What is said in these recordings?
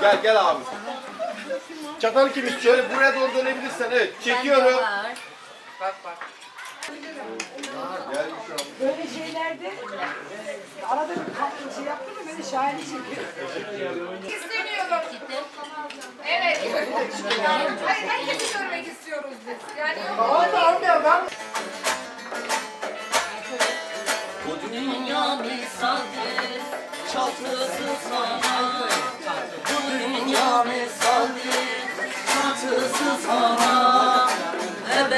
Gel gel abi. Çatalı kim istiyor? Şöyle buraya doğru dönebilirsen evet. Çekiyorum. Bak bak. Gel şu an. Böyle şeylerde arada bir kaplı şey yaptım da beni şahane çekiyor. İstemiyorum. Evet.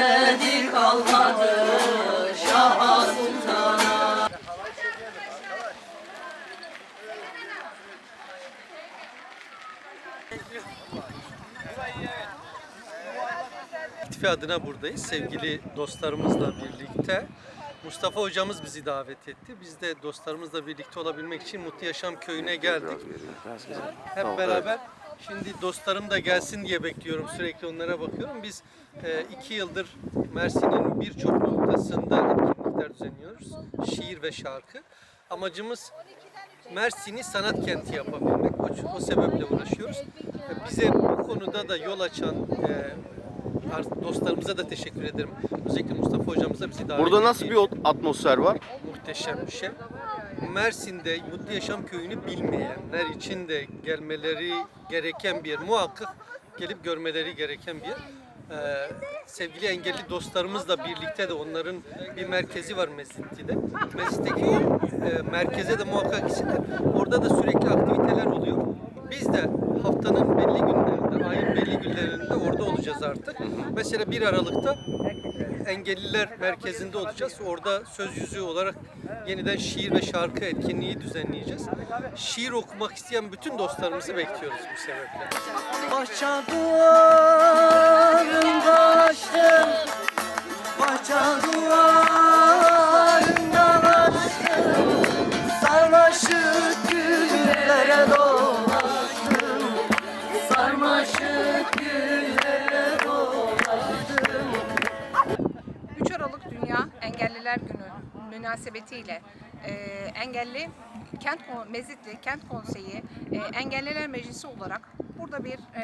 Ebedi kalmadı Şah Sultan'a. İtfi adına buradayız. Sevgili dostlarımızla birlikte. Mustafa hocamız bizi davet etti. Biz de dostlarımızla birlikte olabilmek için Mutlu Yaşam Köyü'ne geldik. Hep beraber şimdi dostlarım da gelsin diye bekliyorum. Sürekli onlara bakıyorum. Biz e, iki yıldır Mersin'in birçok noktasında etkinlikler düzenliyoruz. Şiir ve şarkı. Amacımız Mersin'i sanat kenti yapabilmek. O, o sebeple uğraşıyoruz. E, Bize bu konuda da yol açan e, ar- dostlarımıza da teşekkür ederim. Özellikle Mustafa hocamıza bizi davet Burada nasıl bir atmosfer var? muhteşem bir şey. Mersin'de Mutlu Yaşam Köyü'nü bilmeyenler için de gelmeleri gereken bir yer. Muhakkak gelip görmeleri gereken bir yer. Sevgili engelli dostlarımızla birlikte de onların bir merkezi var. Mezit'teki o e, merkeze de muhakkak gitsinler. Orada da sürekli aktiviteler oluyor. Biz de haftanın belli günlerinde, ayın belli günlerinde orada olacağız artık. Mesela 1 Aralık'ta Engelliler Merkezi'nde olacağız. Orada söz yüzüğü olarak yeniden şiir ve şarkı etkinliği düzenleyeceğiz. Şiir okumak isteyen bütün dostlarımızı bekliyoruz bu sebeple. Bahçe duvarında açtım Bahçe duvarında Dünya Engelliler Günü münasebetiyle e, engelli kent Mezitli Kent Konseyi e, Engelliler Meclisi olarak burada bir e,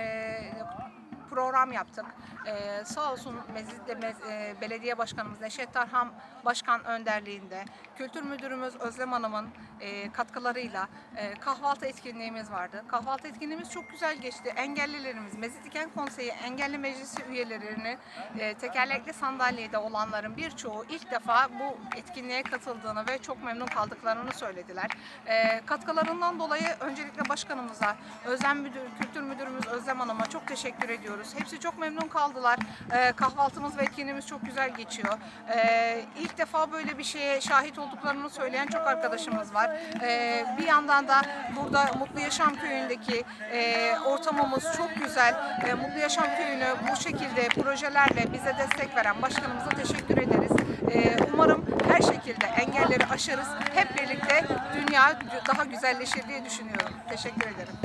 program yaptık. E, sağ olsun Mezitli Mez- e, Belediye Başkanımız Neşet Tarham Başkan önderliğinde Kültür Müdürümüz Özlem Hanım'ın e, katkılarıyla e, kahvaltı etkinliğimiz vardı. Kahvaltı etkinliğimiz çok güzel geçti. Engellilerimiz, Mezitli Kent Konseyi Engelli Meclisi üyelerini e, tekerlekli sandalyede olanların birçoğu ilk defa bu etkinliğe katıldığını ve çok memnun kaldıklarını söylediler. E, katkılarından dolayı öncelikle başkanımıza, Özlem Müdür, Kültür Müdürümüz Özlem Hanım'a çok teşekkür ediyoruz. Hepsi çok memnun kaldılar. E, kahvaltımız ve etkinliğimiz çok güzel geçiyor. E, ilk defa böyle bir şeye şahit olduklarını söyleyen çok arkadaşımız var. E, bir yandan da burada Mutlu Yaşam Köyü'ndeki e, ortamımız çok güzel. E, Mutlu Yaşam Köyü'nü bu şekilde projelerle bize destek veren başkanımıza teşekkür ederiz. E, umarım her şekilde engelleri aşarız. Hep birlikte dünya daha güzelleşir diye düşünüyorum. Teşekkür ederim.